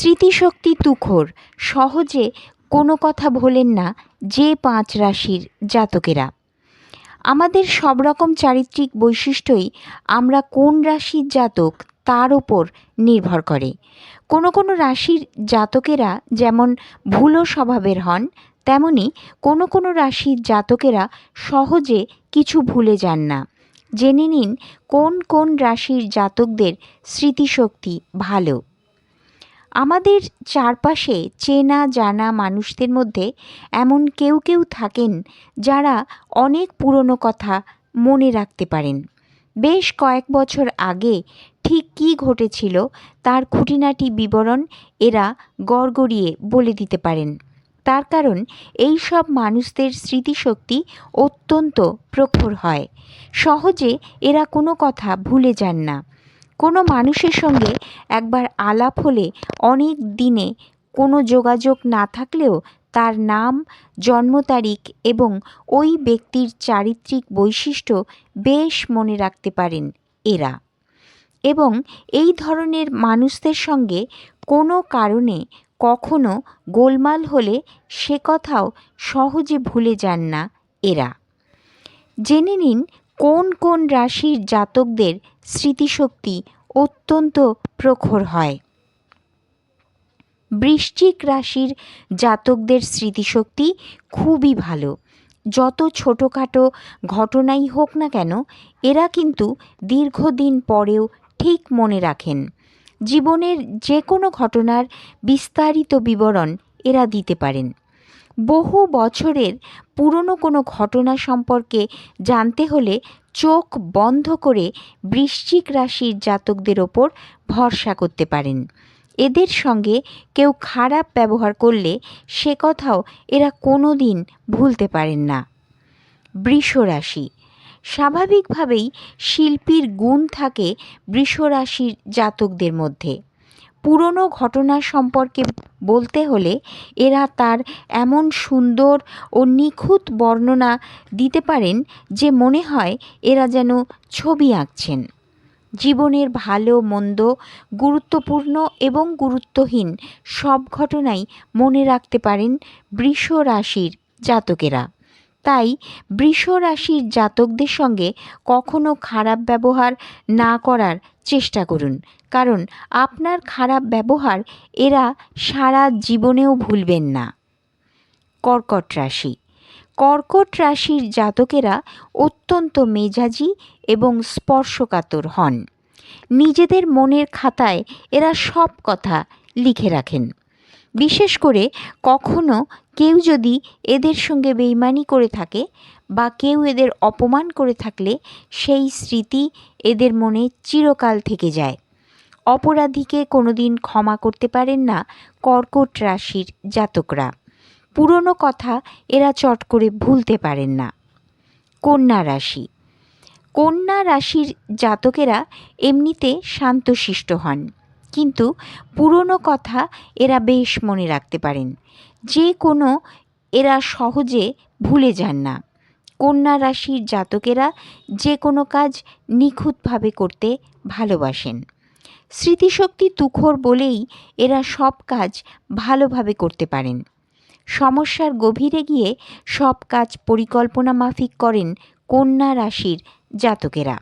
স্মৃতিশক্তি তুখোর, সহজে কোনো কথা ভোলেন না যে পাঁচ রাশির জাতকেরা। আমাদের সব রকম চারিত্রিক বৈশিষ্ট্যই আমরা কোন রাশির জাতক তার ওপর নির্ভর করে। কোনো কোনো রাশির জাতকেরা যেমন ভুলো স্বভাবের হন, তেমনি কোনো কোনো রাশির জাতকেরা সহজে কিছু ভুলে যান না। জেনে নিন কোন কোন রাশির জাতকদের স্মৃতিশক্তি ভালো। আমাদের চারপাশে চেনা জানা মানুষদের মধ্যে এমন কেউ কেউ থাকেন যারা অনেক পুরনো কথা মনে রাখতে পারেন। বেশ কয়েক বছর আগে ঠিক কী ঘটেছিল তার খুঁটিনাটি বিবরণ এরা গড়গড়িয়ে বলে দিতে পারেন। তার কারণ এই সব মানুষদের স্মৃতিশক্তি অত্যন্ত প্রখর হয়। সহজে এরা কোনো কথা ভুলে যান না। কোনো মানুষের সঙ্গে একবার আলাপ হলে অনেক দিনে কোনো যোগাযোগ না থাকলেও তার নাম, জন্ম তারিখ এবং ওই ব্যক্তির চারিত্রিক বৈশিষ্ট্য বেশ মনে রাখতে পারেন এরা। এবং এই ধরনের মানুষদের সঙ্গে কোনো কারণে কখনো গোলমাল হলে সে কথাও সহজে ভুলে যান না এরা। জেনে নিন কোন কোন রাশির জাতকদের স্মৃতিশক্তি অত্যন্ত প্রখর হয়। বৃশ্চিক রাশির জাতকদের স্মৃতিশক্তি খুবই ভালো। যত ছোটোখাটো ঘটনাই হোক না কেন, এরা কিন্তু দীর্ঘদিন পরেও ঠিক মনে রাখেন। জীবনের যে কোনো ঘটনার বিস্তারিত বিবরণ এরা দিতে পারেন। বহু বছরের পুরনো কোনো ঘটনা সম্পর্কে জানতে হলে চোখ বন্ধ করে বৃশ্চিক রাশির জাতকদের ওপর ভরসা করতে পারেন। এদের সঙ্গে কেউ খারাপ ব্যবহার করলে সে কথাও এরা কোনো দিন ভুলতে পারেন না। বৃষ রাশি। স্বাভাবিকভাবেই শিল্পীর গুণ থাকে বৃষ রাশির জাতকদের মধ্যে। পুরনো ঘটনা সম্পর্কে বলতে হলে এরা তার এমন সুন্দর ও নিখুঁত বর্ণনা দিতে পারেন যে মনে হয় এরা যেন ছবি আঁকছেন। জীবনের ভালো, মন্দ, গুরুত্বপূর্ণ এবং গুরুত্বহীন সব ঘটনাই মনে রাখতে পারেন বৃষ রাশির জাতকেরা। তাই বৃষ রাশির জাতকদের সঙ্গে কখনো খারাপ ব্যবহার না করার চেষ্টা করুন। কারণ আপনার খারাপ ব্যবহার এরা সারা জীবনেও ভুলবেন না। কর্কট রাশি। কর্কট রাশির জাতকেরা অত্যন্ত মেজাজি এবং স্পর্শকাতর হন। নিজেদের মনের খাতায় এরা সব কথা লিখে রাখেন। বিশেষ করে কখনো কেউ যদি এদের সঙ্গে বেইমানি করে থাকে বা কেউ এদের অপমান করে থাকলে সেই স্মৃতি এদের মনে চিরকাল থেকে যায়। অপরাধীকে কোনোদিন ক্ষমা করতে পারেন না কর্কট রাশির জাতকরা। পুরনো কথা এরা চট করে ভুলতে পারেন না। কন্যা রাশি। কন্যা রাশির জাতকেরা এমনিতে শান্তশিষ্ট হন, কিন্তু পুরনো কথা এরা বেশ মনে রাখতে পারেন। যে কোনো এরা সহজে ভুলে যান না। কন্যা রাশির জাতকেরা যে কোনো কাজ নিখুঁতভাবে করতে ভালোবাসেন। স্মৃতিশক্তি তুখর বলেই এরা সব কাজ ভালোভাবে করতে পারেন। সমস্যার গভীরে গিয়ে সব কাজ পরিকল্পনা মাফিক করেন কন্যা রাশির জাতকেরা।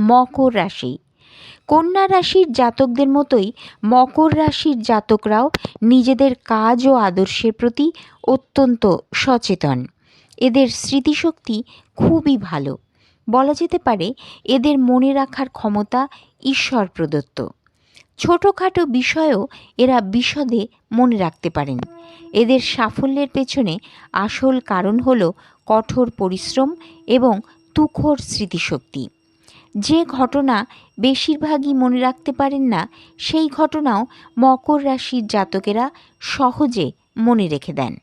মকর রাশি। কন্যা রাশির জাতকদের মতোই মকর রাশির জাতকরাও নিজেদের কাজ ও আদর্শের প্রতি অত্যন্ত সচেতন। এদের স্মৃতিশক্তি খুবই ভালো। বলা যেতে পারে এদের মনে রাখার ক্ষমতা ঈশ্বর প্রদত্ত। ছোটোখাটো বিষয়েও এরা বিশদে মনে রাখতে পারেন। এদের সাফল্যের পেছনে আসল কারণ হল কঠোর পরিশ্রম এবং তুখোর স্মৃতিশক্তি। যে ঘটনা বেশিরভাগই মনে রাখতে পারেন না, সেই ঘটনাও মকর রাশির জাতকেরা সহজে মনে রেখে দেন।